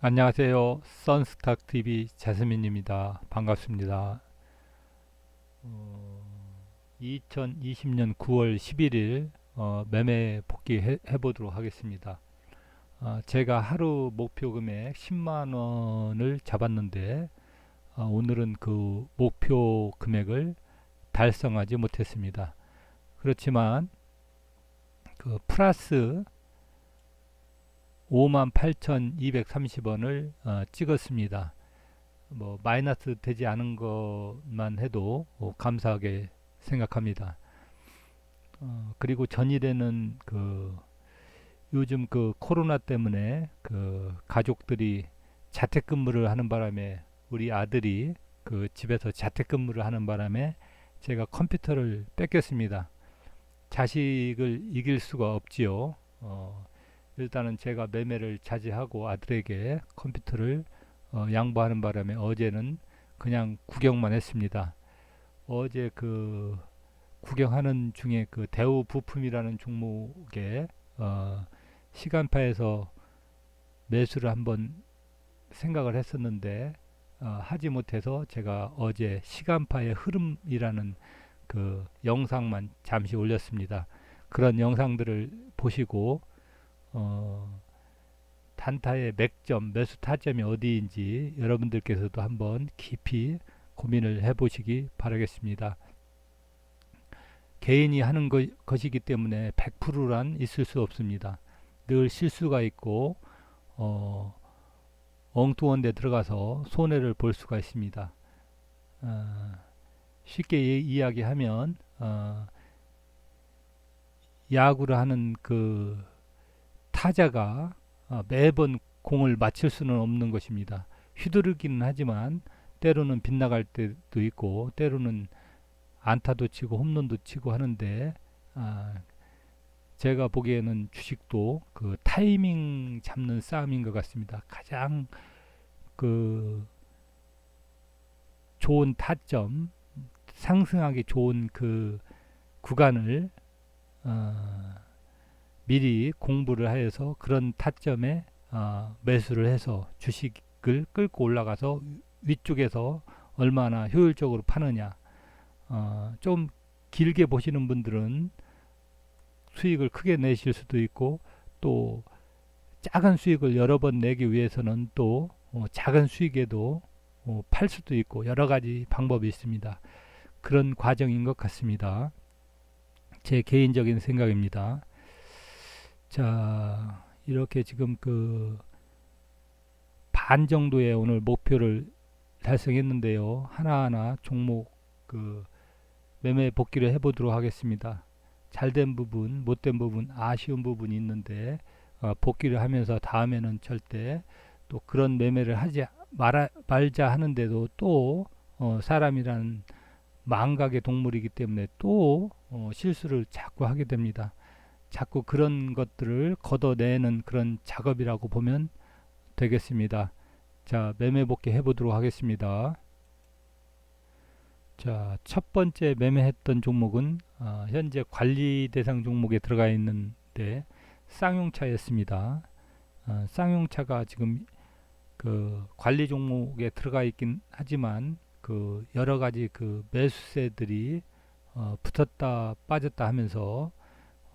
안녕하세요. 선스탁TV 자스민입니다. 반갑습니다. 어, 2020년 9월 11일 어, 매매 복귀해 보도록 하겠습니다. 어, 제가 하루 목표 금액 10만 원을 잡았는데 어, 오늘은 그 목표 금액을 달성하지 못했습니다. 그렇지만 그 플러스 58,230원을 어, 찍었습니다. 뭐 마이너스 되지 않은 것만 해도 어, 감사하게 생각합니다. 어, 그리고 전일에는 그 요즘 그 코로나 때문에 그 가족들이 자택근무를 하는 바람에 우리 아들이 그 집에서 자택근무를 하는 바람에 제가 컴퓨터를 뺏겼습니다. 자식을 이길 수가 없지요. 어, 일단은 제가 매매를 자제하고 아들에게 컴퓨터를 어, 양보하는 바람에 어제는 그냥 구경만 했습니다. 어제 그 구경하는 중에 그 대우 부품이라는 종목에 어, 시간파에서 매수를 한번 생각을 했었는데 어, 하지 못해서 제가 어제 시간파의 흐름이라는 그 영상만 잠시 올렸습니다. 그런 영상들을 보시고 어, 단타의 맥점, 매수 타점이 어디인지 여러분들께서도 한번 깊이 고민을 해보시기 바라겠습니다. 개인이 하는 것, 것이기 때문에 100%란 있을 수 없습니다. 늘 실수가 있고 어, 엉뚱한 데 들어가서 손해를 볼 수가 있습니다. 어, 쉽게 이야기하면 어, 야구를 하는 그 타자가 어, 매번 공을 맞출 수는 없는 것입니다. 휘두르기는 하지만 때로는 빗나갈 때도 있고 때로는 안타도 치고 홈런도 치고 하는데 아, 제가 보기에는 주식도 그 타이밍 잡는 싸움인 것 같습니다. 가장 그 좋은 타점 상승하기 좋은 그 구간을 어, 미리 공부를 하여서 그런 타점에 어, 매수를 해서 주식을 끌고 올라가서 위쪽에서 얼마나 효율적으로 파느냐 어, 좀 길게 보시는 분들은 수익을 크게 내실 수도 있고 또 작은 수익을 여러 번 내기 위해서는 또 어, 작은 수익에도 어, 팔 수도 있고 여러 가지 방법이 있습니다. 그런 과정인 것 같습니다. 제 개인적인 생각입니다. 자, 이렇게 지금 그 반 정도의 오늘 목표를 달성했는데요. 하나하나 종목 그 매매 복귀를 해보도록 하겠습니다. 잘된 부분, 못된 부분, 아쉬운 부분이 있는데 어, 복귀를 하면서 다음에는 절대 또 그런 매매를 하지 말아, 말자 하는데도 또 어, 사람이란 망각의 동물이기 때문에 또 어, 실수를 자꾸 하게 됩니다. 자꾸 그런 것들을 걷어내는 그런 작업이라고 보면 되겠습니다. 자, 매매 복귀 해보도록 하겠습니다. 자, 첫 번째 매매했던 종목은 어, 현재 관리 대상 종목에 들어가 있는데 쌍용차였습니다. 어, 쌍용차가 지금 그 관리 종목에 들어가 있긴 하지만 그 여러 가지 그 매수세들이 어, 붙었다 빠졌다 하면서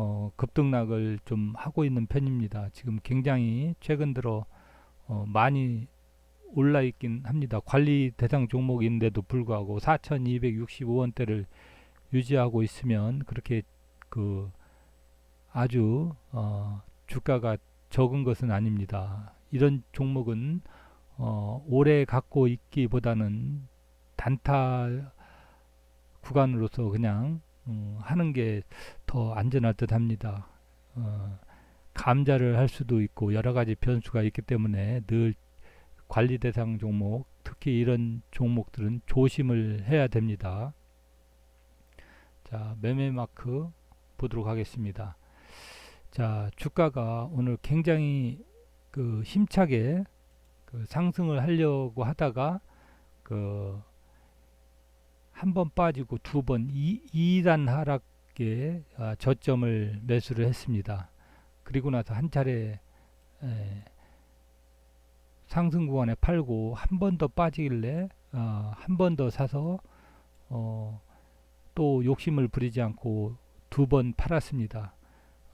어, 급등락을 좀 하고 있는 편입니다. 지금 굉장히 최근 들어 어, 많이 올라 있긴 합니다. 관리 대상 종목인데도 불구하고 4,265원대를 유지하고 있으면 그렇게 그 아주 어, 주가가 적은 것은 아닙니다. 이런 종목은 어, 오래 갖고 있기보다는 단타 구간으로서 그냥 음, 하는 게 더 안전할 듯 합니다. 어, 감자를 할 수도 있고 여러 가지 변수가 있기 때문에 늘 관리 대상 종목, 특히 이런 종목들은 조심을 해야 됩니다. 자, 매매 마크 보도록 하겠습니다. 자, 주가가 오늘 굉장히 그 힘차게 그 상승을 하려고 하다가 그 한 번 빠지고 두 번 2단 하락에 아, 저점을 매수를 했습니다. 그리고 나서 한 차례 에, 상승 구간에 팔고 한 번 더 빠지길래 어, 한번 더 사서 어, 또 욕심을 부리지 않고 두 번 팔았습니다.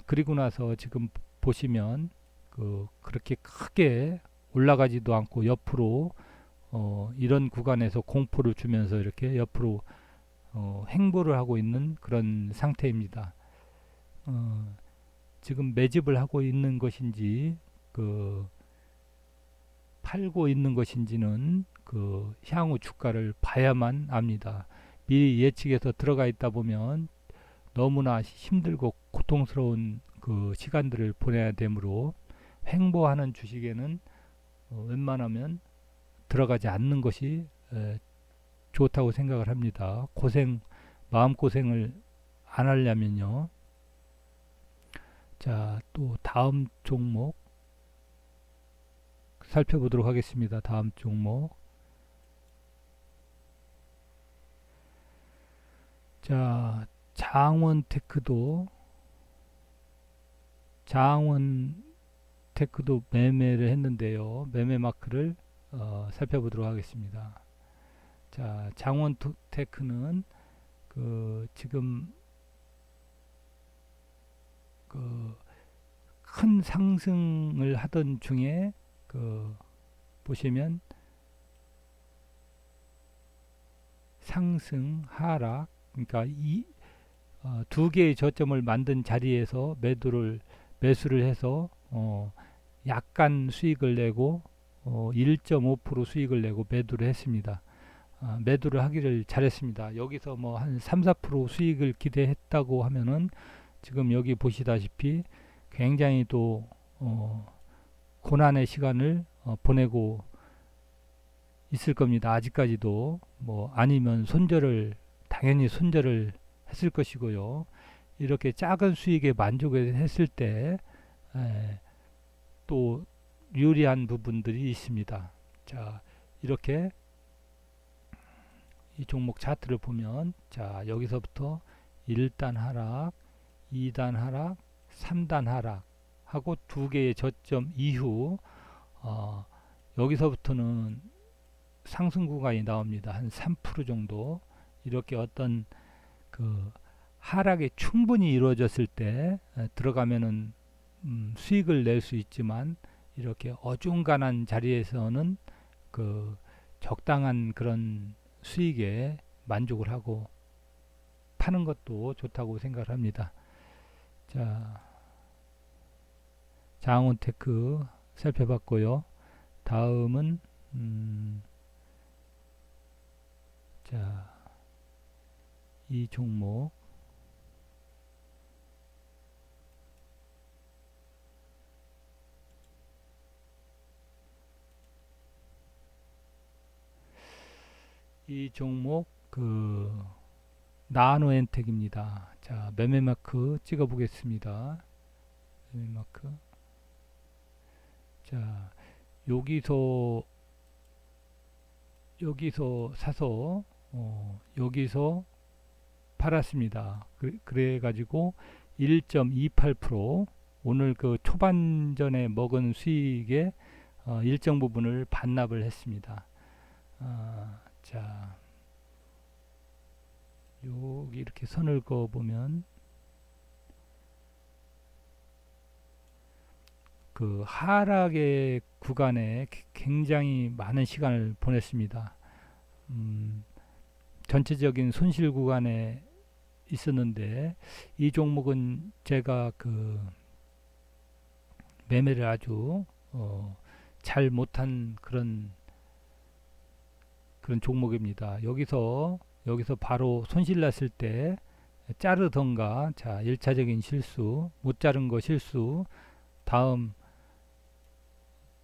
그리고 나서 지금 보시면 그 그렇게 크게 올라가지도 않고 옆으로 어, 이런 구간에서 공포를 주면서 이렇게 옆으로 어, 행보를 하고 있는 그런 상태입니다. 어, 지금 매집을 하고 있는 것인지 그 팔고 있는 것인지는 그 향후 주가를 봐야만 압니다. 미리 예측해서 들어가 있다 보면 너무나 힘들고 고통스러운 그 시간들을 보내야 되므로 횡보하는 주식에는 어, 웬만하면 들어가지 않는 것이 에, 좋다고 생각을 합니다. 고생 마음 고생을 안 하려면요. 자, 또 다음 종목 살펴보도록 하겠습니다. 다음 종목. 자, 장원테크도 장원테크도 매매를 했는데요. 매매 마크를 어, 살펴보도록 하겠습니다. 자, 장원 테크는 그 지금 그 큰 상승을 하던 중에 그 보시면 상승 하락 그러니까 이 어, 두 개의 저점을 만든 자리에서 매도를 매수를 해서 어, 약간 수익을 내고 어, 1.5% 수익을 내고 매도를 했습니다. 아, 매도를 하기를 잘했습니다. 여기서 뭐 한 3, 4% 수익을 기대했다고 하면은 지금 여기 보시다시피 굉장히 또 어, 고난의 시간을 어, 보내고 있을 겁니다. 아직까지도 뭐 아니면 손절을 당연히 손절을 했을 것이고요. 이렇게 작은 수익에 만족을 했을 때 또 유리한 부분들이 있습니다. 자 이렇게 이 종목 차트를 보면 자 여기서부터 1단 하락, 2단 하락, 3단 하락 하고 두 개의 저점 이후 어, 여기서부터는 상승 구간이 나옵니다. 한 3% 정도 이렇게 어떤 그 하락이 충분히 이루어졌을 때 에, 들어가면은 음, 수익을 낼 수 있지만 이렇게 어중간한 자리에서는 그 적당한 그런 수익에 만족을 하고 파는 것도 좋다고 생각을 합니다. 자, 장원테크 살펴봤고요. 다음은 음, 자, 이 종목 이 종목 그 나노엔텍입니다. 자, 매매 마크 찍어 보겠습니다. 매매 마크. 자, 여기서 여기서 사서 어, 여기서 팔았습니다. 그, 래 가지고 1.28% 오늘 그 초반전에 먹은 수익의 어, 일정 부분을 반납을 했습니다. 어, 자, 여기 이렇게 선을 그어 보면 그 하락의 구간에 굉장히 많은 시간을 보냈습니다. 음, 전체적인 손실 구간에 있었는데 이 종목은 제가 그 매매를 아주 어, 잘 못한 그런 그런 종목입니다. 여기서 여기서 바로 손실 났을 때 자르던가 자 1차적인 실수 못 자른 거 실수 다음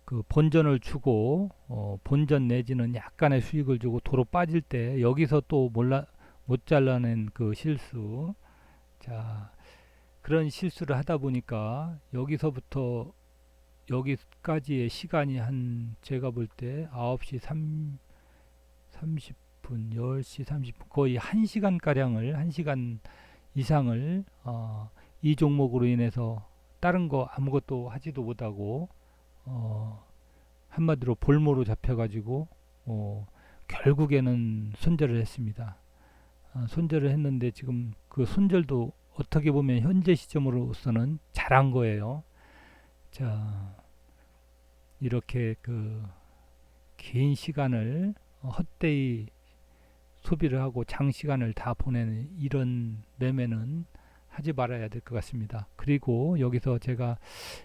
그 본전을 주고 어 본전 내지는 약간의 수익을 주고 도로 빠질 때 여기서 또 몰라 못 잘라낸 그 실수 자 그런 실수를 하다 보니까 여기서부터 여기까지의 시간이 한 제가 볼 때 9시 3 30분, 10시 30분, 거의 1시간 가량을 1시간 이상을 어, 이 종목으로 인해서 다른 거 아무것도 하지도 못하고 어, 한마디로 볼모로 잡혀가지고 어, 결국에는 손절을 했습니다. 어, 손절을 했는데 지금 그 손절도 어떻게 보면 현재 시점으로서는 잘한 거예요. 자 이렇게 그 긴 시간을 헛되이 소비를 하고 장시간을 다 보내는 이런 매매는 하지 말아야 될 것 같습니다. 그리고 여기서 제가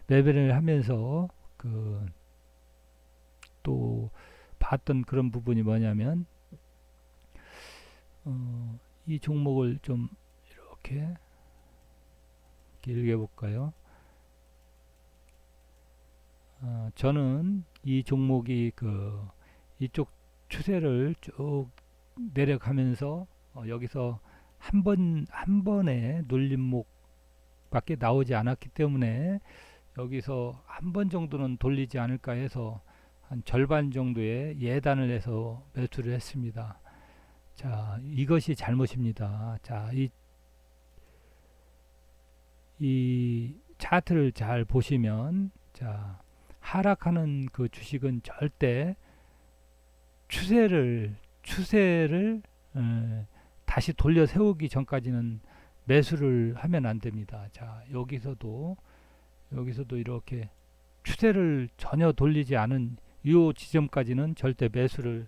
매매를 하면서 그 또 봤던 그런 부분이 뭐냐면 어, 이 종목을 좀 이렇게 길게 볼까요? 어, 저는 이 종목이 그 이쪽 추세를 쭉 내려가면서 어, 여기서 한 번 한 번에 눌림목 밖에 나오지 않았기 때문에 여기서 한 번 정도는 돌리지 않을까 해서 한 절반 정도의 예단을 해서 매수를 했습니다. 자, 이것이 잘못입니다. 자, 이, 이 차트를 잘 보시면, 자, 하락하는 그 주식은 절대 추세를, 추세를, 에, 다시 돌려 세우기 전까지는 매수를 하면 안 됩니다. 자, 여기서도, 여기서도 이렇게 추세를 전혀 돌리지 않은 이 지점까지는 절대 매수를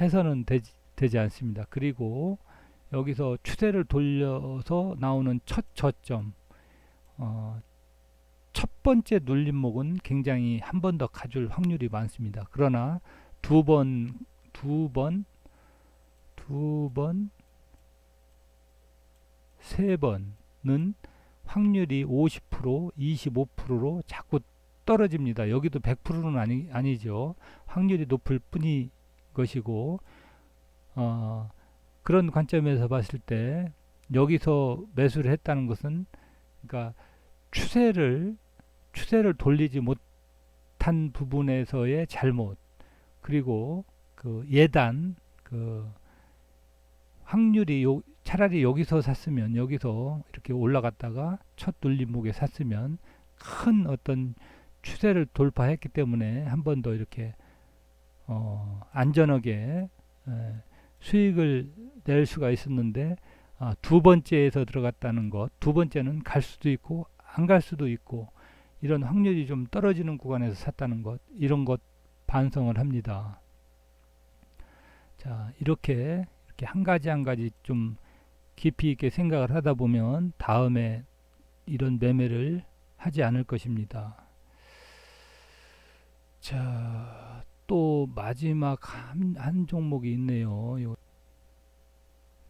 해서는 되지, 되지 않습니다. 그리고 여기서 추세를 돌려서 나오는 첫 저점 어, 첫 번째 눌림목은 굉장히 한 번 더 가줄 확률이 많습니다. 그러나 두 번, 두 번, 두 번, 세 번은 확률이 50%, 25%로 자꾸 떨어집니다. 여기도 100%는 아니, 아니죠. 확률이 높을 뿐이 것이고 어, 그런 관점에서 봤을 때 여기서 매수를 했다는 것은 그러니까 추세를 추세를 돌리지 못한 부분에서의 잘못 그리고 그 예단 그 확률이 요, 차라리 여기서 샀으면 여기서 이렇게 올라갔다가 첫 눌림목에 샀으면 큰 어떤 추세를 돌파했기 때문에 한 번 더 이렇게 어, 안전하게 에, 수익을 낼 수가 있었는데 아, 두 번째에서 들어갔다는 것, 두 번째는 갈 수도 있고 안 갈 수도 있고 이런 확률이 좀 떨어지는 구간에서 샀다는 것, 이런 것 반성을 합니다. 자, 이렇게 이렇게 한 가지 한 가지 좀 깊이 있게 생각을 하다 보면 다음에 이런 매매를 하지 않을 것입니다. 자, 또 마지막 한, 한 종목이 있네요. 요.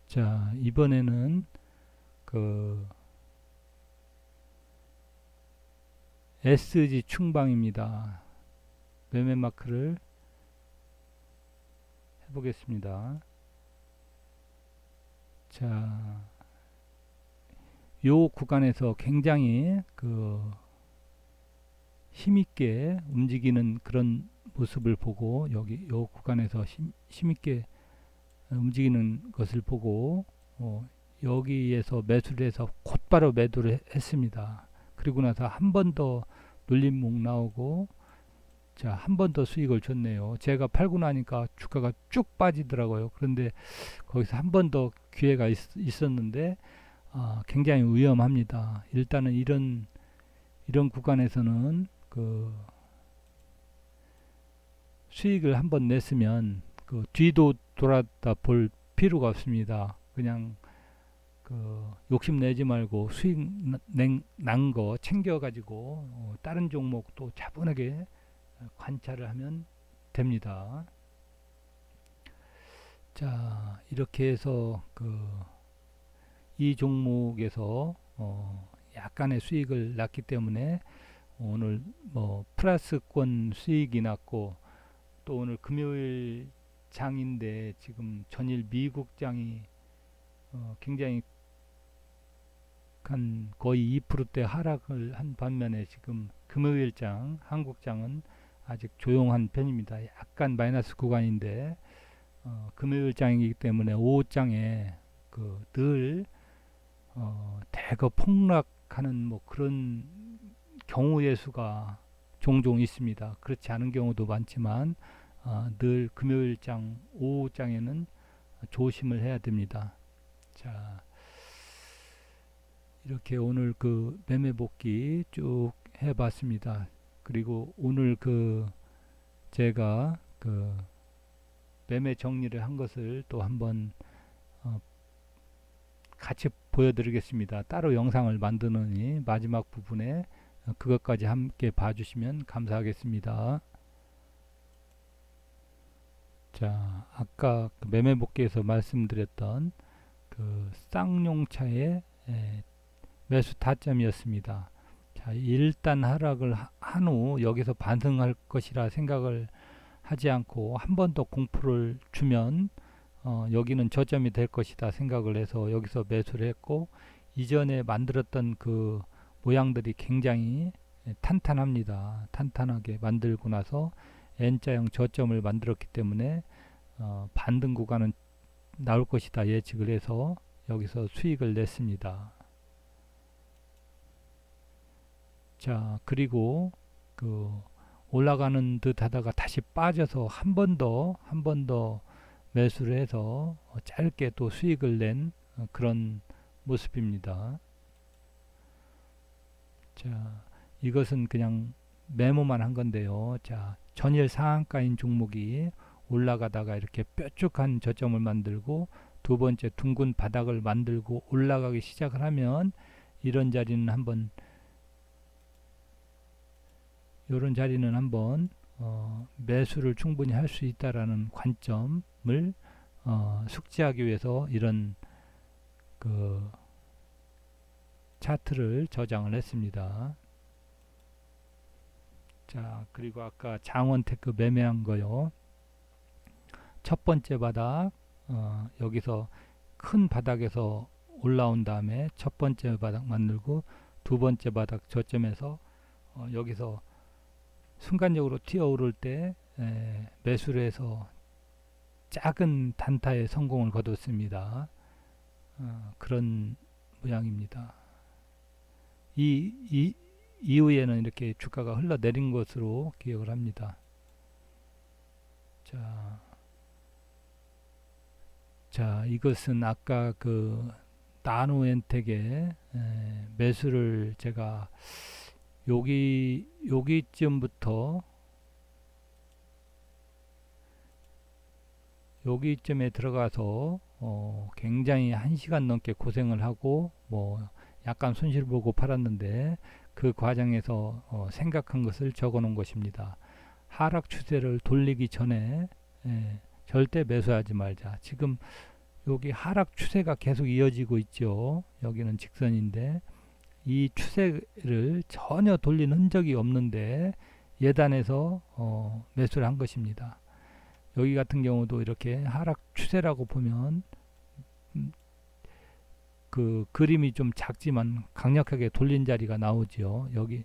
자, 이번에는 그 SG 충방입니다. 매매 마크를 해보겠습니다. 자, 요 구간에서 굉장히 그 힘있게 움직이는 그런 모습을 보고 여기 요 구간에서 힘, 힘있게 움직이는 것을 보고 어, 여기에서 매수를 해서 곧바로 매도를 했습니다. 그리고 나서 한 번 더 눌림목 나오고 자, 한 번 더 수익을 줬네요. 제가 팔고 나니까 주가가 쭉 빠지더라고요. 그런데 거기서 한 번 더 기회가 있, 었는데 아, 굉장히 위험합니다. 일단은 이런 이런 구간에서는 그 수익을 한 번 냈으면 그 뒤도 돌았다 볼 필요가 없습니다. 그냥 그 욕심 내지 말고 수익 난 거 챙겨 가지고 어 다른 종목도 차분하게 관찰을 하면 됩니다. 자 이렇게 해서 그 이 종목에서 어 약간의 수익을 났기 때문에 오늘 뭐 플러스권 수익이 났고 또 오늘 금요일 장인데 지금 전일 미국 장이 어 굉장히 한 거의 2%대 하락을 한 반면에 지금 금요일 장 한국 장은 아직 조용한 편입니다. 약간 마이너스 구간인데 어, 금요일 장이기 때문에 오후 장에 그늘 어, 대거 폭락하는 뭐 그런 경우의 수가 종종 있습니다. 그렇지 않은 경우도 많지만 아, 늘 금요일장 오후장에는 조심을 해야 됩니다. 자 이렇게 오늘 그 매매 복귀 쭉 해봤습니다. 그리고 오늘 그 제가 그 매매 정리를 한 것을 또 한번 어 같이 보여드리겠습니다. 따로 영상을 만드느니 마지막 부분에 그것까지 함께 봐주시면 감사하겠습니다. 자, 아까 그 매매 복귀에서 말씀드렸던 그 쌍용차의 매수 타점이었습니다. 자, 일단 하락을 한 후 여기서 반등할 것이라 생각을 하지 않고 한 번 더 공포를 주면 어, 여기는 저점이 될 것이다 생각을 해서 여기서 매수를 했고 이전에 만들었던 그 모양들이 굉장히 탄탄합니다. 탄탄하게 만들고 나서 N자형 저점을 만들었기 때문에 어, 반등 구간은 나올 것이다 예측을 해서 여기서 수익을 냈습니다. 자 그리고 그 올라가는 듯 하다가 다시 빠져서 한 번 더 한 번 더 매수를 해서 짧게 또 수익을 낸 어, 그런 모습입니다. 자 이것은 그냥 메모만 한 건데요. 자 전일 상한가인 종목이 올라가다가 이렇게 뾰족한 저점을 만들고 두 번째 둥근 바닥을 만들고 올라가기 시작을 하면 이런 자리는 한번 이런 자리는 한번 어, 매수를 충분히 할 수 있다라는 관점을 어, 숙지하기 위해서 이런 그 차트를 저장을 했습니다. 자 그리고 아까 장원테크 매매한 거요. 첫 번째 바닥 어, 여기서 큰 바닥에서 올라온 다음에 첫 번째 바닥 만들고 두 번째 바닥 저점에서 어, 여기서 순간적으로 튀어오를 때 에, 매수를 해서 작은 단타의 성공을 거뒀습니다. 어, 그런 모양입니다. 이, 이 이후에는 이렇게 주가가 흘러내린 것으로 기억을 합니다. 자, 자 이것은 아까 그 나노엔텍의 매수를 제가 여기 여기쯤부터 여기쯤에 들어가서 어, 굉장히 한 시간 넘게 고생을 하고 뭐 약간 손실 보고 팔았는데 그 과정에서 어, 생각한 것을 적어 놓은 것입니다. 하락 추세를 돌리기 전에 예, 절대 매수하지 말자. 지금 여기 하락 추세가 계속 이어지고 있죠. 여기는 직선인데 이 추세를 전혀 돌린 흔적이 없는데 예단해서 어, 매수를 한 것입니다. 여기 같은 경우도 이렇게 하락 추세라고 보면 음, 그 그림이 좀 작지만 강력하게 돌린 자리가 나오죠. 여기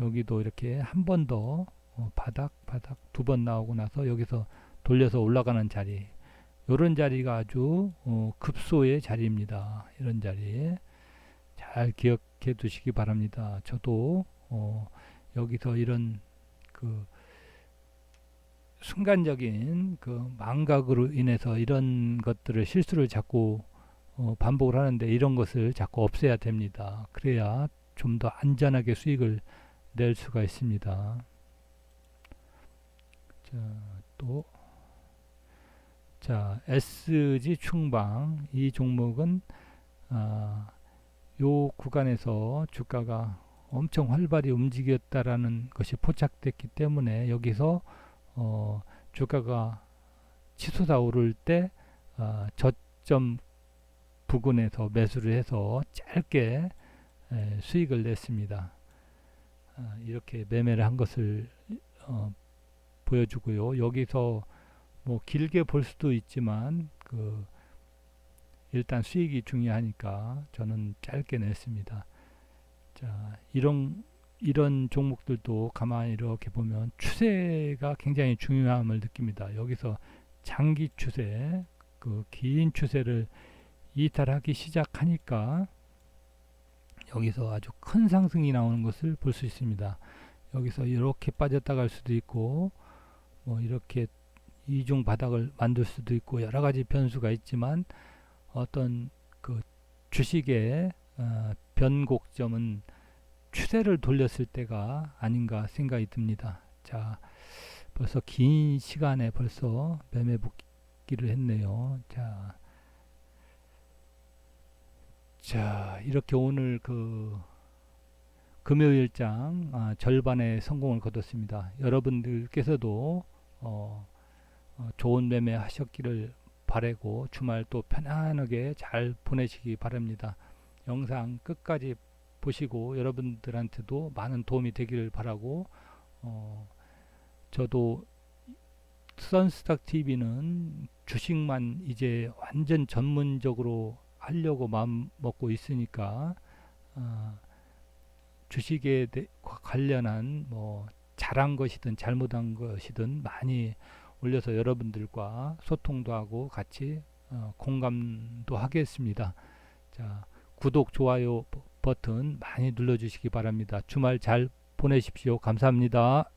여기도 이렇게 한 번더 어, 바닥 바닥 두 번 나오고 나서 여기서 돌려서 올라가는 자리 이런 자리가 아주 어, 급소의 자리입니다. 이런 자리 잘 기억해 두시기 바랍니다. 저도 어, 여기서 이런 그 순간적인 그 망각으로 인해서 이런 것들을 실수를 자꾸 어, 반복을 하는데 이런 것을 자꾸 없애야 됩니다. 그래야 좀 더 안전하게 수익을 낼 수가 있습니다. 자, 또 자, SG 충방 이 종목은 아, 요 구간에서 주가가 엄청 활발히 움직였다라는 것이 포착됐기 때문에 여기서 어, 주가가 치솟아 오를 때 어, 저점 부근에서 매수를 해서 짧게 에, 수익을 냈습니다. 어, 이렇게 매매를 한 것을 어, 보여주고요. 여기서 뭐 길게 볼 수도 있지만 그 일단 수익이 중요하니까 저는 짧게 냈습니다. 자, 이런 이런 종목들도 가만히 이렇게 보면 추세가 굉장히 중요함을 느낍니다. 여기서 장기 추세, 그 긴 추세를 이탈하기 시작하니까 여기서 아주 큰 상승이 나오는 것을 볼 수 있습니다. 여기서 이렇게 빠졌다 갈 수도 있고 뭐 이렇게 이중 바닥을 만들 수도 있고 여러 가지 변수가 있지만 어떤 그 주식의 어, 변곡점은 추세를 돌렸을 때가 아닌가 생각이 듭니다. 자, 벌써 긴 시간에 벌써 매매 복귀를 했네요. 자, 자 이렇게 오늘 그 금요일장 아, 절반의 성공을 거뒀습니다. 여러분들께서도 어, 어, 좋은 매매 하셨기를 바라고 주말 또 편안하게 잘 보내시기 바랍니다. 영상 끝까지 보시고 여러분들한테도 많은 도움이 되기를 바라고 어, 저도 선스탁 TV는 주식만 이제 완전 전문적으로 하려고 마음 먹고 있으니까 어, 주식에 대, 관련한 뭐 잘한 것이든 잘못한 것이든 많이 올려서 여러분들과 소통도 하고 같이 어, 공감도 하겠습니다. 자, 구독, 좋아요 버튼 많이 눌러주시기 바랍니다. 주말 잘 보내십시오. 감사합니다.